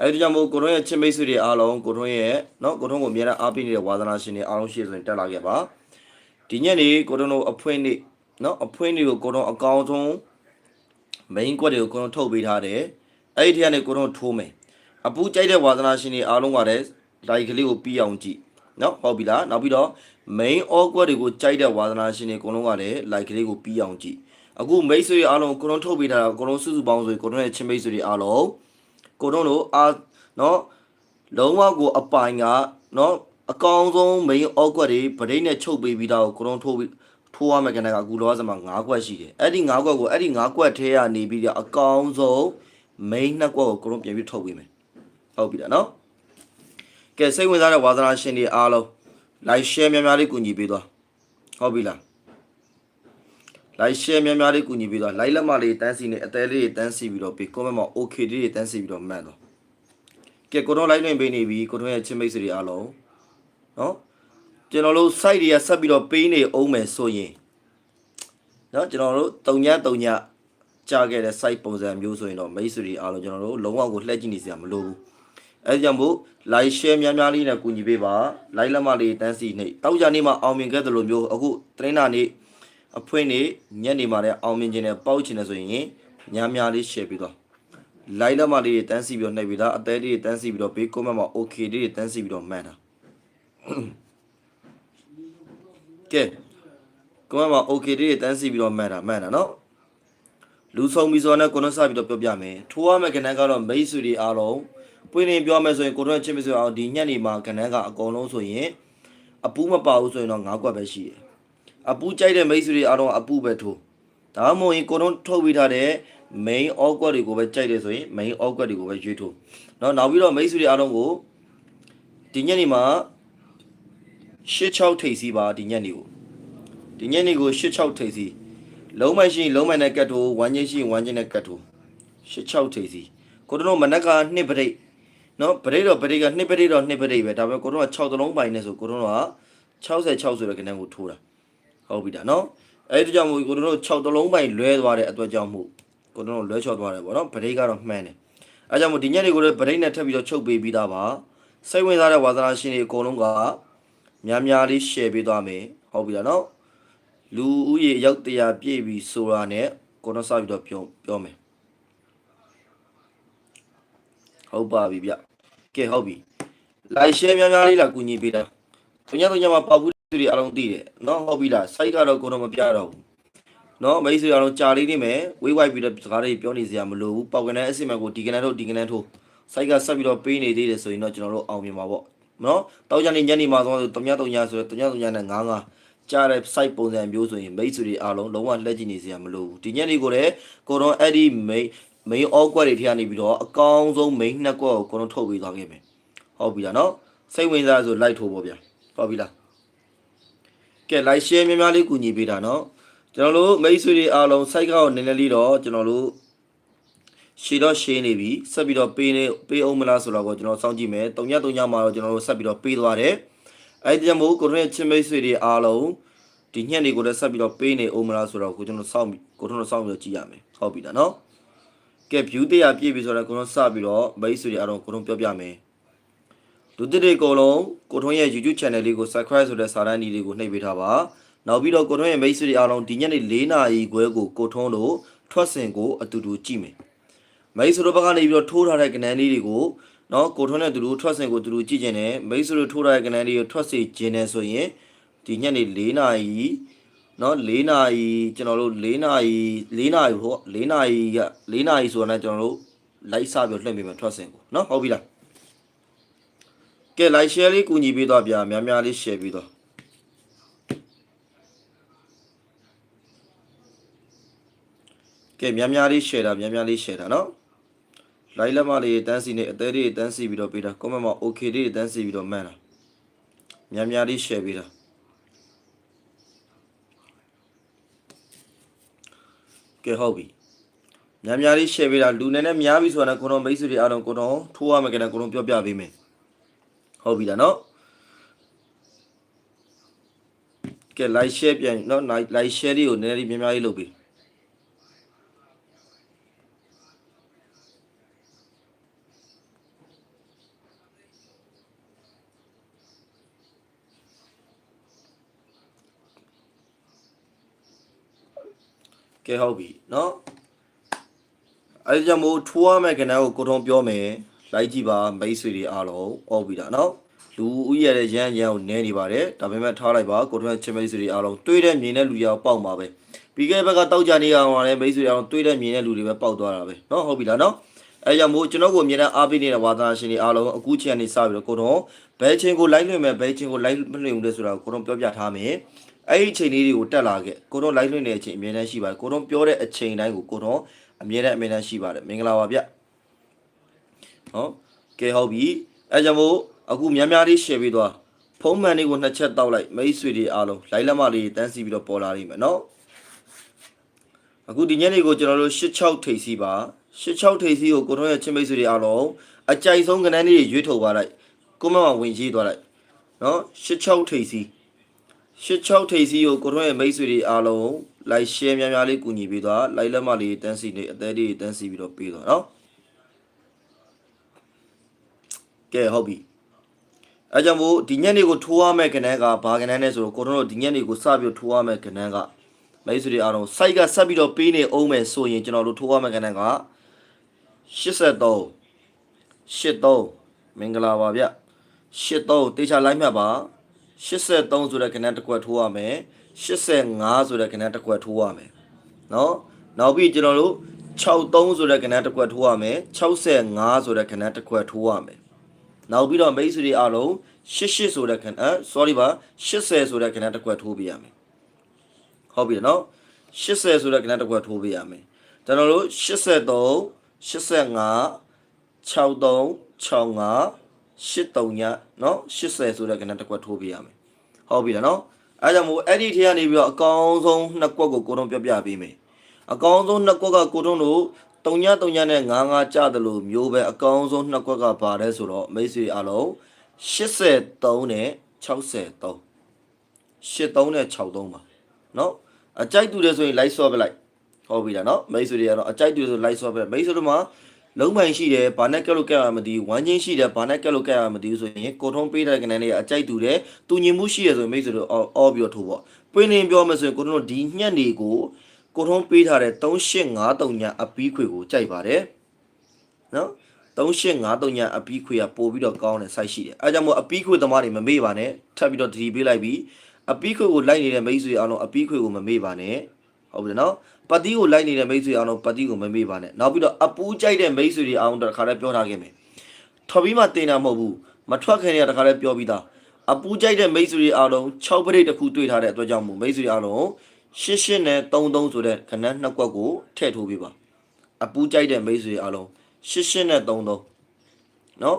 အဲဒီကြောင့်မို့ကိုထွန်းရဲ့ချစ်မိတ်ဆွေတွေအားလုံးကိုထွန်းရဲ့เนาะကိုထွန်းကိုအများအားအားပေးနေတဲ့ဝါသနာရှင်တွေအားလုံးရှိဆိုရင်တက်လာခဲ့ပါဒီညနေကိုထွန်းတို့အဖွင့်နေ့เนาะအဖွင့်နေ့ကိုကိုထွန်းအကောင်းဆုံး main ကွက်တွေကိုကိုထွန်းထုတ်ပေးထားတယ်အဲ့ဒီထက်ကနေကိုထွန်းထိုးမယ်အပူကြိုက်တဲ့ဝါသနာရှင်တွေအားလုံးကလည်း like ကလေးကိုပြီးအောင်ကြည့်เนาะဟုတ်ပြီလားနောက်ပြီးတော့ main all ကွက်တွေကိုကြိုက်တဲ့ဝါသနာရှင်တွေအကုန်လုံးကလည်း like ကလေးကိုပြီးအောင်ကြည့်အခုမိတ်ဆွေအားလုံးကိုထွန်းထုတ်ပေးထားတာကိုထွန်းစုစုပေါင်းဆိုကိုထွန်းရဲ့ချင်းမိတ်ဆွေတွေအားလုံး ကိုတို့တို့အာနော်လုံးဝကိုအပိုင်ကနော်အကောင်ဆုံး main အော့ကွက်တွေဗရိတ်နဲ့ချုပ်ပေးပြီးတော့ကိုတို့ထိုးပြီးထိုးရမယ်ကနေ့ကအခုလောဆမှာ9ကွက်ရှိတယ်အဲ့ဒီ9ကွက်ကိုအဲ့ဒီ9ကွက်ထဲကနေပြီးတော့အကောင်ဆုံး main နှစ်ကွက်ကိုကိုတို့ပြန်ပြီးထုတ်ပေးမယ်ဟုတ်ပြီလားနော်ကဲစိတ်ဝင်စားတဲ့ဝါသနာရှင်တွေအားလုံး like share များများလေးကူညီပေးသွားဟုတ်ပြီလား like share များများလေးကူညီပေးသွား like လက်မလေးတန်းစီနေအသေးလေးတွေတန်းစီပြီးတော့ပြီး comment မှာ okay လေးတွေတန်းစီပြီးတော့မှတ်တော့ကဲကိုတော့ like လွှင့်ပေးနေပြီကိုတော့ရဲ့ချင်းမိတ်ဆွေတွေအားလုံးနော်ကျွန်တော်တို့ site တွေကဆက်ပြီးတော့ပေးနေအောင်မယ်ဆိုရင်နော်ကျွန်တော်တို့တုံညတုံညကြားခဲ့တဲ့ site ပုံစံမျိုးဆိုရင်တော့မိတ်ဆွေတွေအားလုံးကျွန်တော်တို့လုံးဝကိုလှည့်ကြည့်နေစရာမလိုဘူးအဲဒါကြောင့်မို့ like share များများလေးနဲ့ကူညီပေးပါ like လက်မလေးတန်းစီနေတောက်ကြနေ့မှာအောင်မြင်ခဲ့သလိုမျိုးအခုတရင်းနာနေ့ အဖွင့်နေ့ညနေမှာလည်းအောင်မြင်ခြင်းနဲ့ပေါက်ခြင်းနဲ့ဆိုရင်များများလေး share ပေးတော့ like လက်မလေးတန်းစီပြီးတော့နှိပ်ပြီးသားအသေးလေးတန်းစီပြီးတော့ဘေး comment မှာ okay လေးတန်းစီပြီးတော့မှန်တာကဲ comment မှာ okay လေးတန်းစီပြီးတော့မှန်တာမှန်တာနော်လူဆုံးပြီးဆိုတော့ကိုနော်စပြီးတော့ပြောပြမယ်ထိုးရမယ့်ကဏ္ဍကတော့မိတ်ဆွေတွေအားလုံးပွင့်နေပြောမယ်ဆိုရင်ကိုတော့ချင်းမဆိုအောင်ဒီညက်နေမှာကဏ္ဍကအကုန်လုံးဆိုရင်အပူးမပါဘူးဆိုရင်တော့၅ကွက်ပဲရှိတယ် အပူးကြိုက်တဲ့မိတ်ဆွေတွေအားလုံးအပူးပဲထိုးဒါမှမဟုတ်ရင်ကိုတော့ထုတ်ပြီးထားတဲ့ main all ကွက်တွေကိုပဲကြိုက်တယ်ဆိုရင် main all ကွက်တွေကိုပဲရွေးထိုးเนาะနောက်ပြီးတော့မိတ်ဆွေတွေအားလုံးကိုဒီညက်နေမှာ86ထိပ်စီးပါဒီညက်နေကိုဒီညက်နေကို86ထိပ်စီးလုံးမရှိရင်လုံးမနဲ့ကတ်ထိုးဝမ်းချင်းရှိရင်ဝမ်းချင်းနဲ့ကတ်ထိုး86ထိပ်စီးကိုတော့မနက်ကနှစ်ပရိတ် နော်ပရိတ်တော့ပရိတ်ကနှစ်ပရိတ်တော့နှစ်ပရိတ်ပဲဒါပေမဲ့ကိုတော့6သလုံးပိုင်နေဆိုကိုတော့က66ဆိုတဲ့ကဏ္ဍကိုထိုးတာ ဟုတ်ပြီဒါနော်အဲ့ဒီကြောင့်မို့ကိုတော့6သလုံးပိုင်လွဲသွားတဲ့အတွက်ကြောင့်မို့ကိုတော့လွဲချော်သွားတယ်ပေါ့နော်ပရိတ်ကတော့မှန်းတယ်အဲကြောင့်မို့ဒီညက်တွေကိုလည်းပရိတ်နဲ့ထပ်ပြီးတော့ချုပ်ပေးပြီးသားပါစိတ်ဝင်စားတဲ့ဝါသနာရှင်တွေအကုန်လုံးကများများလေး share ပေးသွားမယ်ဟုတ်ပြီလားနော်လူဦးရေရောက်တရာပြည့်ပြီဆိုတာနဲ့ကိုတော့စပြီးတော့ပြောပြောမယ်ဟုတ်ပါပြီဗျကဲဟုတ်ပြီလိုက်ရှယ်များများလေးလာကူညီပေးတာသူညတော့ညမှာပေါက်ဘူး တွေအလုံးသိတယ်နော်ဟုတ်ပြီလား site ကတော့ကိုတော့မပြတော့ဘူးနော်မိတ်ဆွေအလုံးကြာလေးနေမယ်ဝေးဝိုက်ပြီးတော့စကားတွေပြောနေစရာမလိုဘူးပေါက်ကနေအစ်စ်မန်ကိုဒီကနေတော့ဒီကနေထိုး site ကဆက်ပြီးတော့ပေးနေသေးတယ်ဆိုရင်တော့ကျွန်တော်တို့အောင်မြင်ပါပေါ့နော်တောက်ကြနေညနေမှာဆိုတော့တမညတုံညဆိုတော့တညတုံညနဲ့9 9ကြားတဲ့ site ပုံစံမျိုးဆိုရင်မိတ်ဆွေတွေအားလုံးလုံးဝလက်ကြည့်နေစရာမလိုဘူးဒီညနေကိုလည်းကိုတော့အဲ့ဒီ main main all ကွက်တွေထည့်ရနေပြီးတော့အကောင်းဆုံး main နှစ်ကွက်ကိုကိုတော့ထုတ်ပေးသွားခဲ့မယ်ဟုတ်ပြီလားနော်စိတ်ဝင်စားဆို like ထိုးပေါ့ဗျာဟုတ်ပြီလား ကဲ like share များများလေးကူညီပေးတာနော်ကျွန်တော်တို့မိတ်ဆွေတွေအားလုံး site ကောက်နည်းနည်းလေးတော့ကျွန်တော်တို့ရှည်တော့ရှင်းနေပြီဆက်ပြီးတော့ပေးနေပေးအောင်မလားဆိုတော့ကိုကျွန်တော်စောင့်ကြည့်မယ်တုံညတုံညမှာတော့ကျွန်တော်တို့ဆက်ပြီးတော့ပေးသွားတယ်အဲ့ဒီကြောင့်မို့ကိုတို့ရဲ့ချင်းမိတ်ဆွေတွေအားလုံးဒီညက်တွေကိုလည်းဆက်ပြီးတော့ပေးနေအောင်မလားဆိုတော့ကိုကျွန်တော်စောင့်ကိုတို့စောင့်ပြီးတော့ကြည့်ရမယ်ဟုတ်ပြီလားနော်ကဲ view 100ပြည့်ပြီဆိုတော့ကိုတို့စပြီးတော့မိတ်ဆွေတွေအားလုံးကိုတို့ပြောပြမယ် လူတစ်တွေအကုန်လုံးကိုထွန်းရဲ့ YouTube channel လေးကို subscribe ဆိုတဲ့စာတန်းဒီလေးကိုနှိပ်ပေးထားပါနောက်ပြီးတော့ကိုထွန်းရဲ့မိတ်ဆွေတွေအားလုံးဒီညနေ၄နာရီခွဲကိုကိုထွန်းတို့ထွက်စင်ကိုအတူတူကြည့်မယ်မိတ်ဆွေတို့ဘက်ကနေပြီးတော့ထိုးထားတဲ့ကဏ္ဍလေးတွေကိုနော်ကိုထွန်းနဲ့သူတို့ထွက်စင်ကိုသူတို့ကြည့်ကျင်တယ်မိတ်ဆွေတို့ထိုးထားတဲ့ကဏ္ဍလေးကိုထွက်စေခြင်းနဲ့ဆိုရင်ဒီညနေ၄နာရီနော်၄နာရီကျွန်တော်တို့၄နာရီ၄နာရီဟော၄နာရီက၄နာရီဆိုတာနဲ့ကျွန်တော်တို့ live စပြီးလွှင့်ပေးမယ်ထွက်စင်ကိုနော်ဟုတ်ပြီလား ကဲ like share လေးကူညီပေးတော့ဗျာများများလေး share ပေးတော့ကဲများများလေး share တာများများလေး share တာနော် live လက်မလေးတန်းစီနေအသေးလေးတန်းစီပြီးတော့ပေးတာ comment မှာ okay လေးတန်းစီပြီးတော့မှန်းတာများများလေး share ပေးတာကဲဟုတ်ပြီများများလေး share ပေးတာလူနဲ့နဲ့များပြီဆိုတာနဲ့ကိုတော့မိတ်ဆွေတွေအားလုံးကိုတော့ထိုးရမယ်ကလည်းကိုတော့ပြောပြပေးမယ် ဟုတ်ပြီလားနော်ကဲ like share ပြန်နော် like share လေးကိုနည်းနည်းများများလေးလုပ်ပေးကဲဟုတ်ပြီเนาะအဲကြောင့်မို့ထိုးရမယ့်ကဏ္ဍကိုကိုထုံပြောမယ် လိုက်ကြည့်ပါမိတ်ဆွေတွေအားလုံးဩပြီလားနော်လူဦးရတဲ့ရန်ရန်ကိုနဲနေပါတယ်ဒါပေမဲ့ထားလိုက်ပါကိုထုံးရဲ့ချင်းမိတ်ဆွေတွေအားလုံးတွေးတဲ့မြင်တဲ့လူရောပေါက်မှာပဲပြီးခဲ့တဲ့ဘက်ကတောက်ကြနေအောင်ပါလေမိတ်ဆွေတွေအားလုံးတွေးတဲ့မြင်တဲ့လူတွေပဲပေါက်သွားတာပဲနော်ဟုတ်ပြီလားနော်အဲကြောင့်မို့ကျွန်တော်ကိုအမြဲတမ်းအားပေးနေတဲ့ဝါသနာရှင်တွေအားလုံးအခုချိန်ကနေစပြီးတော့ကိုထုံးဘယ်ချိန်ကိုလိုက်လွှင့်မယ်ဘယ်ချိန်ကိုလိုက်မလွှင့်ဘူးလဲဆိုတာကိုကိုထုံးပြောပြထားမယ်အဲ့ဒီအချိန်လေးတွေကိုတက်လာခဲ့ကိုတော့ live လွှင့်နေတဲ့အချိန်အမြဲတမ်းရှိပါတယ်ကိုတော့ပြောတဲ့အချိန်တိုင်းကိုကိုတော့အမြဲတမ်းအမြဲတမ်းရှိပါတယ်မင်္ဂလာပါဗျ ဟောကဲဟုတ်ပြီအဲကြောင့်မို့အခုများများလေး share ပေးသွားဖုံးမှန်လေးကိုနှစ်ချက်တောက်လိုက်မိတ်ဆွေတွေအားလုံး live လက်မလေးတန်းစီပြီးတော့ပေါ်လာလိမ့်မယ်နော်အခုဒီညနေကိုကျွန်တော်တို့86ထိပ်စီပါ86ထိပ်စီကိုကိုတော့ရဲ့ချင်းမိတ်ဆွေတွေအားလုံးအကြိုက်ဆုံးကဏ္ဍလေးတွေရွေးထုတ်ပါလိုက်ကိုမမဝင်ကြီးသွားလိုက်နော်86ထိပ်စီ86ထိပ်စီကိုကိုထွန်းရဲ့မိတ်ဆွေတွေအားလုံး like share များများလေးကူညီပေးသွား like လက်မလေးတန်းစီနေအသေးလေးတန်းစီပြီးတော့ပေးသွားနော် ကဲဟုတ်ပြီအဲကြောင့်မို့ဒီညနေကိုထိုးရမယ့်ကဏ္ဍကဘာကဏ္ဍလဲဆိုတော့ကိုထွန်းတို့ဒီညနေကိုစပြီးထိုးရမယ့်ကဏ္ဍကမိတ်ဆွေတွေအားလုံး site ကဆက်ပြီးတော့ပေးနေအောင်မယ်ဆိုရင်ကျွန်တော်တို့ထိုးရမယ့်ကဏ္ဍက83 83မင်္ဂလာပါဗျ83တေချာလိုက်မှတ်ပါ 83ဆိုတဲ့ကဏ္ဍတစ်ခွက်ထိုးရမယ်85ဆိုတဲ့ကဏ္ဍတစ်ခွက်ထိုးရမယ်เนาะနောက်ပြီးကျွန်တော်တို့63ဆိုတဲ့ကဏ္ဍတစ်ခွက်ထိုးရမယ်65ဆိုတဲ့ကဏ္ဍတစ်ခွက်ထိုးရမယ် နောက်ပြီးတော့မိတ်ဆွေတွေအားလုံး88ဆိုတဲ့ကဏ္ဍအဲ sorry ပါ80ဆိုတဲ့ကဏ္ဍတစ်ခွက်ထိုးပေးရမယ်ဟုတ်ပြီနော်80ဆိုတဲ့ကဏ္ဍတစ်ခွက်ထိုးပေးရမယ်ကျွန်တော်တို့83 85 63 65 83ညနော်80ဆိုတဲ့ကဏ္ဍတစ်ခွက်ထိုးပေးရမယ်ဟုတ်ပြီလားနော်အဲကြောင့်မို့အဲ့ဒီထဲကနေပြီးတော့အကောင်းဆုံးနှစ်ကွက်ကိုကိုတုံးပြောပြပေးမယ်အကောင်းဆုံးနှစ်ကွက်ကကိုတုံးတို့ တုံညတုံညနဲ့ငါးငါးကြတယ်လို့မျိုးပဲအကောင်းဆုံးနှစ်ကွက်ကပါလဲဆိုတော့မိတ်ဆွေအားလုံး83နဲ့63 83နဲ့63ပါနော်အကြိုက်တူတယ်ဆိုရင် live ဆော့ပလိုက်ဟုတ်ပြီလားနော်မိတ်ဆွေတွေကတော့အကြိုက်တူဆို live ဆော့ပလိုက်မိတ်ဆွေတို့မှာလုံးပိုင်ရှိတယ်ဘာနဲ့ကက်လို့ကက်ရမှာမသိဘူးဝမ်းချင်းရှိတယ်ဘာနဲ့ကက်လို့ကက်ရမှာမသိဘူးဆိုရင်ကိုထုံးပေးတဲ့ကနေလေးအကြိုက်တူတယ်တူညီမှုရှိရဆိုရင်မိတ်ဆွေတို့အော်အော်ပြီးတော့ထိုးပေါ့ပွင့်နေပြောမယ်ဆိုရင်ကိုထုံးတို့ဒီညက်နေကို ကိုထုံးပေးထားတဲ့3853ညအပီးခွေကိုကြိုက်ပါတယ်နော်3853ညအပီးခွေကပို့ပြီးတော့ကောင်းတဲ့ site ရှိတယ်အဲကြောင့်မို့အပီးခွေသမားတွေမမေ့ပါနဲ့ထပ်ပြီးတော့ဒီပေးလိုက်ပြီးအပီးခွေကိုလိုက်နေတဲ့မိတ်ဆွေအားလုံးအပီးခွေကိုမမေ့ပါနဲ့ဟုတ်ပြီနော်ပတိကိုလိုက်နေတဲ့မိတ်ဆွေအားလုံးပတိကိုမမေ့ပါနဲ့နောက်ပြီးတော့အပူးကြိုက်တဲ့မိတ်ဆွေတွေအားလုံးတခါတည်းပြောထားခဲ့မယ်ထော်ပြီးမှတင်တာမဟုတ်ဘူးမထွက်ခင်တည်းကတခါတည်းပြောပြီးသားအပူးကြိုက်တဲ့မိတ်ဆွေတွေအားလုံး6ပရိတ်တစ်ခုတွေ့ထားတဲ့အတွက်ကြောင့်မို့မိတ်ဆွေအားလုံး 88နဲ့33ဆိုတဲ့ခဏနှစ်ကွက်ကိုထည့်ထိုးပေးပါအပူးကြိုက်တဲ့မိတ်ဆွေအားလုံး88နဲ့33နော်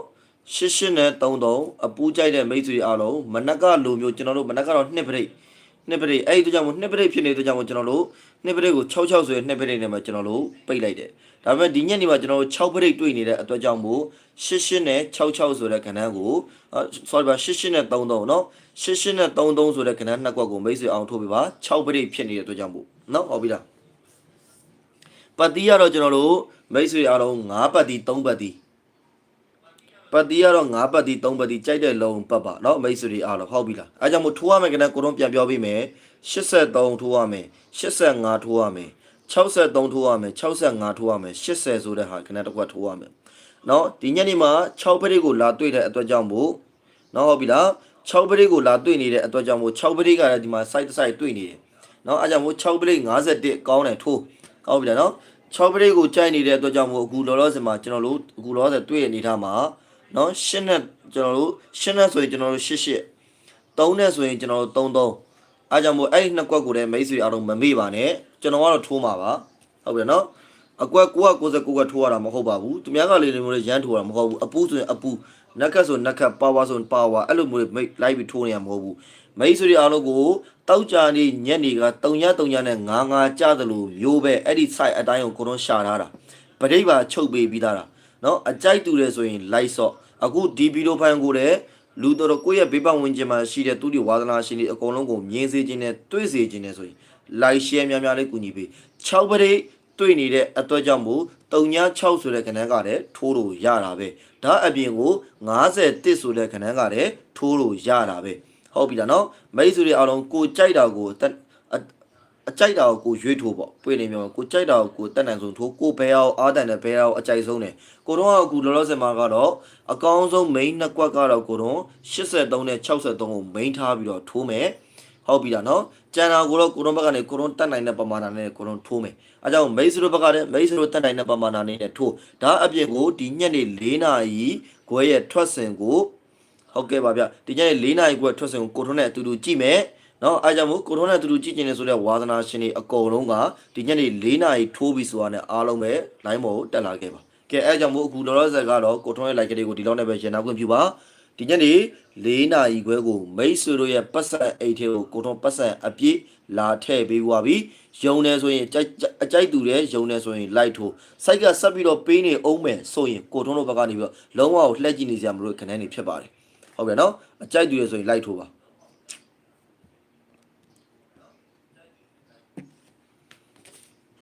88နဲ့33အပူးကြိုက်တဲ့မိတ်ဆွေအားလုံးမနက်ကလိုမျိုးကျွန်တော်တို့မနက်ကတော့2ပရိတ်နှစ်ပရိတ်အဲ့ဒီတို့ကြောင့်မို့နှစ်ပရိတ်ဖြစ်နေတဲ့ကြောင့်မို့ကျွန်တော်တို့နှစ်ပရိတ်ကို66ဆိုရင်နှစ်ပရိတ်နဲ့မှကျွန်တော်တို့ပိတ်လိုက်တယ်ဒါပေမဲ့ဒီညက်နေမှာကျွန်တော်တို့6ပရိတ်တွေ့နေတဲ့အတွက်ကြောင့်မို့88နဲ့66ဆိုတဲ့ခဏန်းကို sorry ပါ88နဲ့33เนาะ ရှစ်ရှစ်နဲ့သုံးသုံးဆိုတဲ့ကဏ္ဍနှစ်ကွက်ကိုမိတ်ဆွေအောင်ထိုးပေးပါ6ပြိတ်ဖြစ်နေတဲ့အတွက်ကြောင့်မို့နော်ဟုတ်ပြီလားပတ်တီးကတော့ကျွန်တော်တို့မိတ်ဆွေအားလုံး9ပတ်တီး3ပတ်တီးပတ်တီးကတော့9ပတ်တီး3ပတ်တီးကြိုက်တဲ့လုံးပတ်ပါနော်မိတ်ဆွေတွေအားလုံးဟုတ်ပြီလားအဲကြောင့်မို့ထိုးရမယ့်ကဏ္ဍကိုတော့ပြန်ပြောပေးမယ်83ထိုးရမယ်85ထိုးရမယ်63ထိုးရမယ်65ထိုးရမယ်80ဆိုတဲ့ဟာကဏ္ဍတစ်ခွက်ထိုးရမယ်နော်ဒီညနေမှာ6ဖိတ်ကိုလာတွေ့တဲ့အတွက်ကြောင့်မို့နော်ဟုတ်ပြီလား 6ပရိတ်ကိုလာတွေ့နေတဲ့အတွက်ကြောင့်မို့6ပရိတ်ကလည်းဒီမှာ site တစ် site တွေ့နေတယ်เนาะအဲကြောင့်မို့6ပရိတ်51ကောင်းတယ်ထိုးကောင်းပြီလားเนาะ6ပရိတ်ကိုကြိုက်နေတဲ့အတွက်ကြောင့်မို့အခုလောလောဆယ်မှာကျွန်တော်တို့အခုလောလောဆယ်တွေ့ရနေထားမှာเนาะရှင်းနဲ့ကျွန်တော်တို့ရှင်းနဲ့ဆိုရင်ကျွန်တော်တို့88 3နဲ့ဆိုရင်ကျွန်တော်တို့33အားကြောင့်မို့အဲ့ဒီနှစ်ကွက်ကိုလည်းမိတ်ဆွေအားလုံးမမေ့ပါနဲ့ကျွန်တော်ကတော့ထိုးမှာပါဟုတ်ပြီနော် အကွက်999ကွက်ထိုးရတာမဟုတ်ပါဘူးသူများကလေးလေးမျိုးလေးရမ်းထိုးတာမဟုတ်ဘူးအပူဆိုရင်အပူနက်ကတ်ဆိုနက်ကတ်ပါဝါဆိုရင်ပါဝါအဲ့လိုမျိုးမိတ်လိုက်ပြီးထိုးနေရမဟုတ်ဘူးမိတ်ဆွေအားလုံးကိုတောက်ကြနေညက်နေက3ည3ညနဲ့9 9ကြသလိုမျိုးပဲအဲ့ဒီ site အတိုင်းကိုကိုတော့ရှာထားတာပရိတ်ပါချုပ်ပေးပြီးသားတာနော်အကြိုက်တူတယ်ဆိုရင် like ဆော့အခုဒီဗီဒီယိုဖိုင်ကိုလည်းလူတော်တော်ကိုယ့်ရဲ့ဘေးပတ်ဝန်းကျင်မှာရှိတဲ့သူတွေဝါသနာရှင်တွေအကုန်လုံးကိုမြင်စေခြင်းနဲ့တွေ့စေခြင်းနဲ့ဆိုရင် like share များများလေးကူညီပေး6ပရိ တ်တွေ့နေတဲ့အတွက်ကြောင့်မို့36ဆိုတဲ့ခဏန်းကလည်းထိုးလို့ရတာပဲဒါအပြင်ကို51ဆိုတဲ့ခဏန်းကလည်းထိုးလို့ရတာပဲဟုတ်ပြီလားနော်မိတ်ဆွေတွေအားလုံးကိုကြိုက်တာကိုအကြိုက်တာကိုကိုရွေးထိုးပေါ့ပွေနေမျိုးကိုကြိုက်တာကိုကိုတက်နိုင်ဆုံးထိုးကိုဘဲအောင်အားတန်တဲ့ဘဲအောင်အကြိုက်ဆုံးတယ်ကိုတော့အခုလောလောဆယ်မှာကတော့အကောင်းဆုံး main နှစ်ကွက်ကတော့ကိုတော့83နဲ့63ကို main ထားပြီးတော့ထိုးမယ် ဟုတ်ပြီလားနော်ကျန်တာကိုတော့ကိုတော့ဘက်ကနေကိုတော့တက်နိုင်တဲ့ပမာဏနဲ့ကိုတော့ထိုးမယ်အဲကြောင့်မိတ်ဆွေတို့ဘက်ကလည်းမိတ်ဆွေတို့တက်နိုင်တဲ့ပမာဏနဲ့ထိုးဒါအပြင်ကိုဒီညက်နေ၄နာရီခွဲရဲ့ထွက်စဉ်ကိုဟုတ်ကဲ့ပါဗျဒီညနေ၄နာရီခွဲထွက်စဉ်ကိုကိုထွန်းနဲ့အတူတူကြည့်မယ်နော်အားကြောင့်မို့ကိုထွန်းနဲ့အတူတူကြည့်ကျင်နေဆိုတဲ့ဝါသနာရှင်တွေအကုန်လုံးကဒီညနေ၄နာရီထိုးပြီးဆိုတာနဲ့အားလုံးပဲ line ပေါ်ကိုတက်လာခဲ့ပါကဲအဲကြောင့်မို့အခုလောလောဆယ်ကတော့ကိုထွန်းရဲ့ like တွေကိုဒီလောက်နဲ့ပဲရင်နာခွင့်ပြုပါ ဒီညနေ၄နာရီခွဲကိုမိတ်ဆွေတို့ရဲ့ပတ်စံအိတ်ထဲကိုကိုထွန်းပတ်စံအပြည့်လာထည့်ပေးသွားပြီယုံနေဆိုရင်ကြိုက်အကြိုက်သူတဲ့ယုံနေဆိုရင် like ထိုးစိုက်ကဆက်ပြီးတော့ပေးနေအောင်မယ်ဆိုရင်ကိုထွန်းတို့ဘက်ကနေပြီးတော့လုံးဝကိုလှည့်ကြည့်နေကြမလို့ခဏနေဖြစ်ပါတယ်ဟုတ်ကဲ့နော်အကြိုက်တူရဆိုရင်လိုက်ထိုးပါ